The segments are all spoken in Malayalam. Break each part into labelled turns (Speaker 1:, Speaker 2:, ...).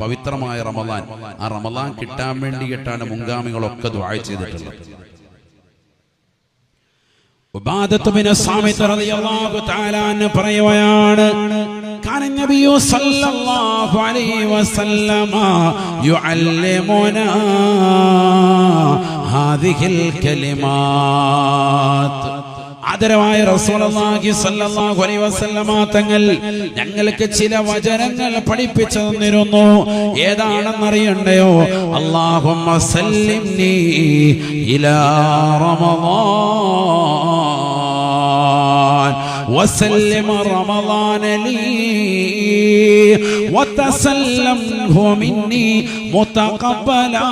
Speaker 1: പവിത്രമായ റമദാൻ. ആ റമദാൻ കിട്ടാൻ വേണ്ടിയിട്ടാണ് മുൻഗാമികളൊക്കെ ദുആ ചെയ്തിട്ടുള്ളത്.
Speaker 2: പറയുകയാണ് യുഅല്ലിമുനാ ഹാദിഹിൽ കലിമാത്ത്. ആദരവായ റസൂലുള്ളാഹി സ്വല്ലല്ലാഹു അലൈഹി വസല്ലമ തങ്ങൾ ഞങ്ങൾക്ക് ചില വചനങ്ങൾ പഠിപ്പിച്ചു തന്നിരുന്നു ഏതാണെന്നറിയണ്ടയോ അല്ലാഹുമ്മ സല്ലിംനി ഇലാ റമളാൻ وسلم رمضان لي وتسلمه مني متقبلا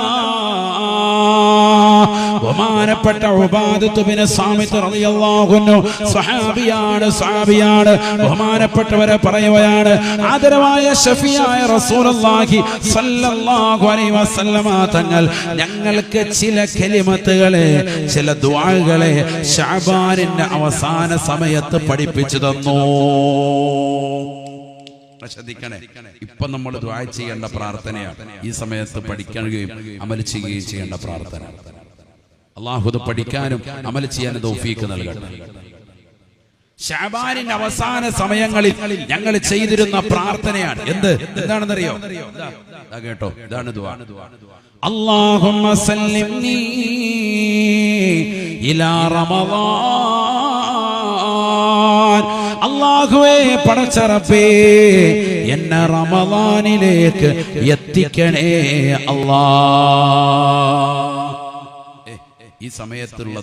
Speaker 2: ബഹുമാനപ്പെട്ട ഉബാദത്ത് ബിൻ സാമിത്ത് റളിയല്ലാഹു അൻഹു സ്വഹാബിയാണ് സ്വഹാബിയാണ്. ബഹുമാനപ്പെട്ടവരെ പറയുകയാണ് ആദരവായ ഷഫിയായ റസൂലുള്ളാഹി സ്വല്ലല്ലാഹു അലൈഹി വസല്ലമ തങ്ങൾ ഞങ്ങൾക്ക് ചില കലിമത്തുകളെ ചില ദുആകളെ ഷാബാനിന്റെ അവസാന സമയത്ത് പഠിപ്പിച്ചു തന്നു.
Speaker 1: ശ്രദ്ധിക്കണേ. ഇപ്പൊ നമ്മൾ ദ്വായ ചെയ്യേണ്ട പ്രാർത്ഥനയാണ്. ഈ സമയത്ത് പഠിക്കുകയും അമൽ ചെയ്യുകയും ചെയ്യേണ്ട പ്രാർത്ഥന. അള്ളാഹുദ് പഠിക്കാനും അമൽ ചെയ്യാനും തോഫീക്ക് നൽകട്ടെ.
Speaker 2: ഷാബാനിന്റെ അവസാന സമയങ്ങളിൽ ഞങ്ങൾ ചെയ്തിരുന്ന പ്രാർത്ഥനയാണ്. എന്ത്? എന്താണെന്നറിയോ?
Speaker 1: കേട്ടോ ഇതാണ്
Speaker 2: അള്ളാഹു ഇലാ റമദാൻ. അള്ളാഹുവേ പടച്ചറപ്പേ എന്നെ റമദാനിലേക്ക് എത്തിക്കണേ
Speaker 1: അള്ളാ ഈ സമയത്തുള്ള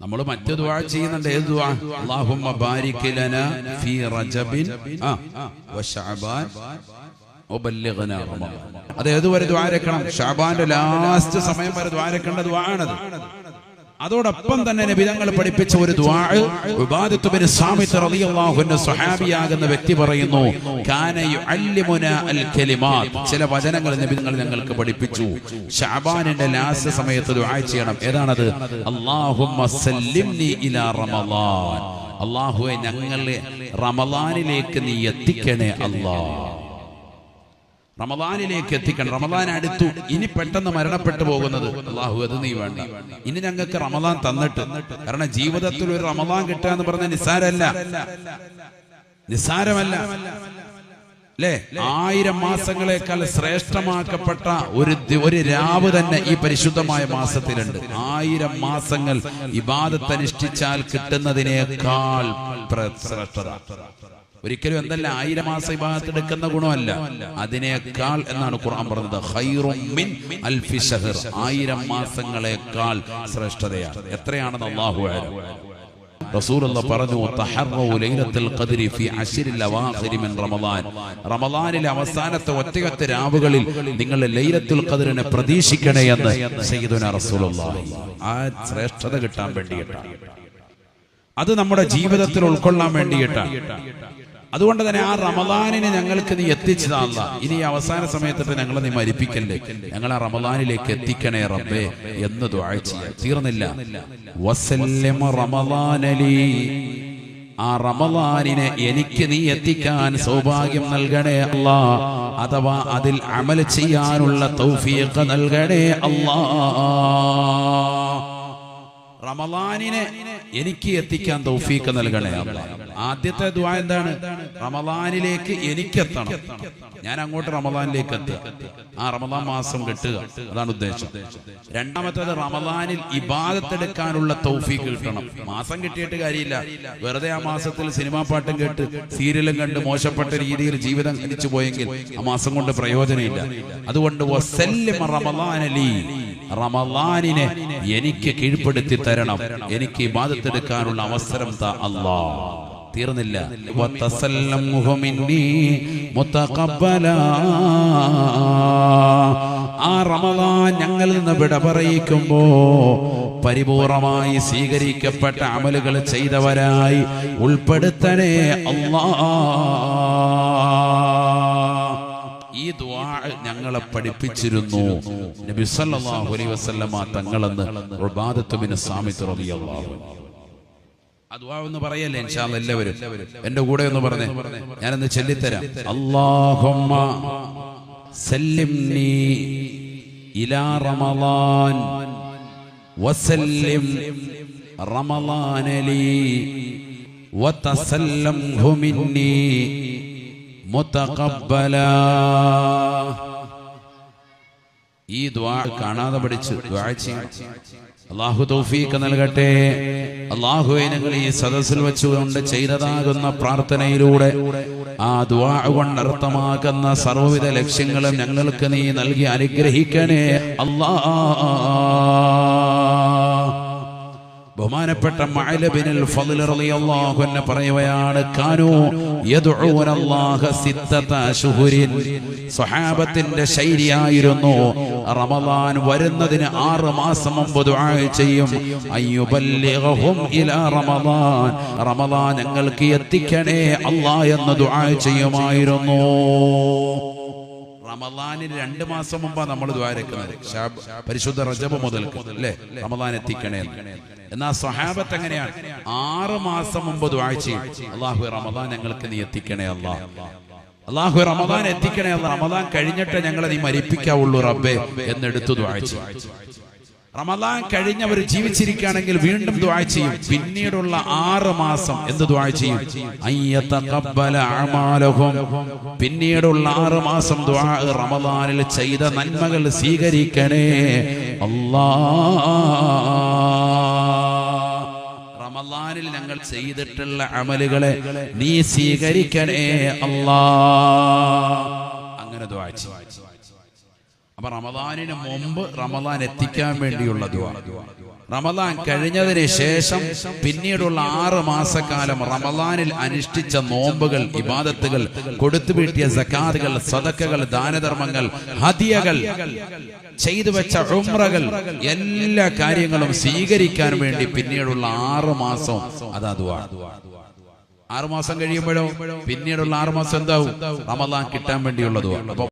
Speaker 1: നമ്മൾ മറ്റു ദ്വാ ചെയ്യുന്നുണ്ട്. ഏത് ദ്വാ ഫീ റജബിൻ. വബല്ലിഗ്നാ റമളാൻ അത് ഏതുവരെ ദ്വാരക്കണം ഷാബാന്റെ ലാസ്റ്റ് സമയം വരെ ദ്വാരക്കേണ്ട ദ്വാ ആണത്. അതോടൊപ്പം തന്നെ നബിതങ്ങൾ പഠിപ്പിച്ച ഒരു സ്വഹാബിയാകുന്ന വ്യക്തി പറയുന്നു ചില വചനങ്ങൾ നബിതങ്ങൾ ഞങ്ങൾക്ക് പഠിപ്പിച്ചു. ഷാബാനിന്റെ ലാസ്റ്റ് സമയത്ത് ദുആ ചെയ്യണം. ഏതാണത്? അള്ളാഹുവെ ഇലാ റമളാൻ അല്ലാഹുവേ ഞങ്ങളെ റമളാനിലേക്ക് നീ എത്തിക്കണേ അല്ലാഹ്. റമദാനിലേക്ക് എത്തിക്കണം റമദാൻ അടുത്തു. ഇനി പെട്ടെന്ന് മരണപ്പെട്ടു പോകുന്നത് അള്ളാഹു അത് നീ വേണ്ട. ഇനി ഞങ്ങൾക്ക് റമദാൻ തന്നിട്ട് കാരണം ജീവിതത്തിൽ ഒരു റമദാൻ കിട്ടുക എന്ന് പറഞ്ഞ നിസ്സാരമല്ല. നിസ്സാരമല്ല. അല്ലേ ആയിരം മാസങ്ങളെക്കാൾ ശ്രേഷ്ഠമാക്കപ്പെട്ട ഒരു ഒരു രാവ് തന്നെ ഈ പരിശുദ്ധമായ മാസത്തിലുണ്ട്. ആയിരം മാസങ്ങൾ ഇബാദത്തനുഷ്ഠിച്ചാൽ കിട്ടുന്നതിനേക്കാൾ ശ്രേഷ്ഠത ഒരിക്കലും എന്തല്ല ആയിരം മാസം ഇബാദത്ത് എടുക്കുന്ന ഗുണമല്ല. അതിനേക്കാൾ എന്നാണ് ഖുർആൻ പറഞ്ഞത് ആയിരം മാസങ്ങളെക്കാൾ ശ്രേഷ്ഠതയാണ്. എത്രയാണെന്ന് അള്ളാഹു റസൂലുള്ള പറഞ്ഞു ലൈലത്തുൽ ഫി മിൻ റമദാൻ. അവസാനത്തെ ഒറ്റയൊറ്റ രാവുകളിൽ നിങ്ങൾ ലൈലത്തുൽ ഖദ്റിനെ പ്രതീക്ഷിക്കണേ എന്ന് സയ്യിദുന റസൂലുള്ളാഹി. ആ ശ്രേഷ്ഠത കിട്ടാൻ വേണ്ടിയിട്ടാണ്. അത് നമ്മുടെ ജീവിതത്തിൽ ഉൾക്കൊള്ളാൻ വേണ്ടിയിട്ടാണ്. അതുകൊണ്ട് തന്നെ ആ റമദാനിനെ ഞങ്ങൾക്ക് നീ എത്തിച്ചതല്ല ഇനി അവസാന സമയത്തിട്ട് ഞങ്ങളെ നീ മരിപ്പിക്കല്ലേ ഞങ്ങൾ ആ റമദാനിലേക്ക് എത്തിക്കണേ റബ്ബേ എന്ന് തീർന്നില്ല. ആ റമദാനിനെ എനിക്ക് നീ എത്തിക്കാൻ സൗഭാഗ്യം നൽകണേ അല്ലാ. അഥവാ അതിൽ അമൽ ചെയ്യാനുള്ള തൗഫീഖ് നൽകണേ അല്ലാ. റമദാനിനെ എനിക്ക് എത്തിക്കാൻ തൗഫീക്ക് നൽകണേ. ആദ്യത്തെ ദുആ എന്താണ്? റമലാനിലേക്ക് എനിക്ക് എത്തണം. ഞാൻ അങ്ങോട്ട് റമദാനിലേക്ക് എത്തുക. ആ റമദാൻ മാസം കിട്ടുക. അതാണ് ഉദ്ദേശം. രണ്ടാമത്തേത് റമദാനിൽ ഇബാദത്തെടുക്കാനുള്ള തൗഫീക്ക് കിട്ടണം. മാസം കിട്ടിയിട്ട് കാര്യമില്ല. വെറുതെ ആ മാസത്തിൽ സിനിമാ പാട്ടും കേട്ട് സീരിയലും കണ്ട് മോശപ്പെട്ട രീതിയിൽ ജീവിതം കഴിച്ചു പോയെങ്കിൽ ആ മാസം കൊണ്ട് പ്രയോജനമില്ല. അതുകൊണ്ട് വസല്ലിമ റമദാനലി റമദാനിനെ എനിക്ക് കീഴ്പ്പെടുത്തി തരണം. എനിക്ക് ബാധത്തെടുക്കാനുള്ള അവസരം താ അല്ലാ. തീർന്നില്ല. ആ റമദാൻ ഞങ്ങളിൽ നിന്ന് വിട പറയിക്കുമ്പോ പരിപൂർണമായി സ്വീകരിക്കപ്പെട്ട അമലുകൾ ചെയ്തവരായി ഉൾപ്പെടുത്തണേ അല്ലാ. ഈ ദുആ ഞങ്ങളെ പഠിപ്പിച്ചിരുന്നു നബി സല്ലല്ലാഹു അലൈഹി വസല്ലമ തങ്ങളെന്ന് ഉബാദത്ത് ബിൻ സാമിത്ത് റളിയല്ലാഹു അൻഹു. അതുവാ ഒന്ന് പറയല്ലേ ഇൻഷാല്ല എല്ലാവരും എന്റെ കൂടെ ഒന്ന് പറഞ്ഞേ ഞാനൊന്ന് ചൊല്ലിത്തരാം അല്ലാഹുമ്മ സല്ലിംനി ഇലാ റമളാൻ വസല്ലിം റമളാന ലീ وتسلمه مني മുത്തക്കബല ഈ ദ്വാ കാണാതെ പഠിച്ച് ദ്വാ ചെയ്യണം. അള്ളാഹു തൗഫീഖ് നൽകട്ടെ. അള്ളാഹു ഞങ്ങൾ ഈ സദസ്സിൽ വെച്ചുകൊണ്ട് ചെയ്തതാകുന്ന പ്രാർത്ഥനയിലൂടെ ആ ദ്വാ കൊണ്ട് അർത്ഥമാക്കുന്ന സർവവിധ ലക്ഷ്യങ്ങളും ഞങ്ങൾക്ക് നീ നൽകി അനുഗ്രഹിക്കണേ. അള്ളാ ബഹുമാനപ്പെട്ട മഅലബിനുൽ റളിയല്ലാഹു അൻഹു സിത്തത സ്വഹാബത്തിന്റെ ശൈലിയായിരുന്നു റമദാൻ വരുന്നതിന് ആറ് മാസം മുമ്പ് ദുആ ചെയ്യും ഇലാ റമദാൻ. റമദാൻ ഞങ്ങൾക്ക് എത്തിക്കണേ അല്ലാ എന്ന് ദുആ ചെയ്യുമായിരുന്നു. റമദാനിന് രണ്ട് മാസം മുമ്പാണ് നമ്മൾ ദ്വാരക്കുന്നത് പരിശുദ്ധ റജബ് മുതൽ അല്ലേ? റമദാൻ എത്തിക്കണേ എന്ന്. സ്വഹാബത്ത് എങ്ങനെയാണ്? ആറ് മാസം മുമ്പ് ദ്വാഴ്ച അള്ളാഹു റമദാൻ ഞങ്ങൾക്ക് നീ എത്തിക്കണേ അല്ലാ. അള്ളാഹു റമദാൻ എത്തിക്കണേ റമദാൻ കഴിഞ്ഞിട്ട് ഞങ്ങളെ നീ മരിപ്പിക്കാവുള്ളൂ റബ്ബെ എന്നെടുത്തു ദ്വാഴ്ച റമദാൻ കഴിഞ്ഞവർ ജീവിച്ചിരിക്കുകയാണെങ്കിൽ വീണ്ടും ദ്വാ ചെയ്യും. പിന്നീടുള്ള ആറ് മാസം എന്ത് ദ്വാ ചെയ്യും. പിന്നീടുള്ള ആറ് മാസം ദ്വാ റമദാനിൽ ചെയ്ത നന്മകൾ സ്വീകരിക്കണേ. അല്ലാ. റമദാനിൽ ഞങ്ങൾ ചെയ്തിട്ടുള്ള അമലുകളെ നീ സ്വീകരിക്കണേ. അല്ലാ. അങ്ങനെ ദ്വാ ചെയ്യും. അപ്പൊ റമദാനിന് മുമ്പ് റമദാൻ എത്തിക്കാൻ വേണ്ടിയുള്ള ദുആ. റമദാൻ കഴിഞ്ഞതിന് ശേഷം പിന്നീടുള്ള ആറ് മാസക്കാലം റമദാനിൽ അനുഷ്ഠിച്ച നോമ്പുകൾ ഇബാദത്തുകൾ കൊടുത്തു വീട്ടിയ സക്കാതുകൾ സദക്കകൾ ദാനധർമ്മങ്ങൾ ഹതിയകൾ ചെയ്തു വെച്ച ഉമ്രകൾ എല്ലാ കാര്യങ്ങളും സ്വീകരിക്കാൻ വേണ്ടി പിന്നീടുള്ള ആറ് മാസം അതാ ദുആ. ആറുമാസം കഴിയുമ്പോഴോ? പിന്നീടുള്ള ആറുമാസം എന്താവും? റമദാൻ കിട്ടാൻ വേണ്ടിയുള്ളതുമാണ് അപ്പൊ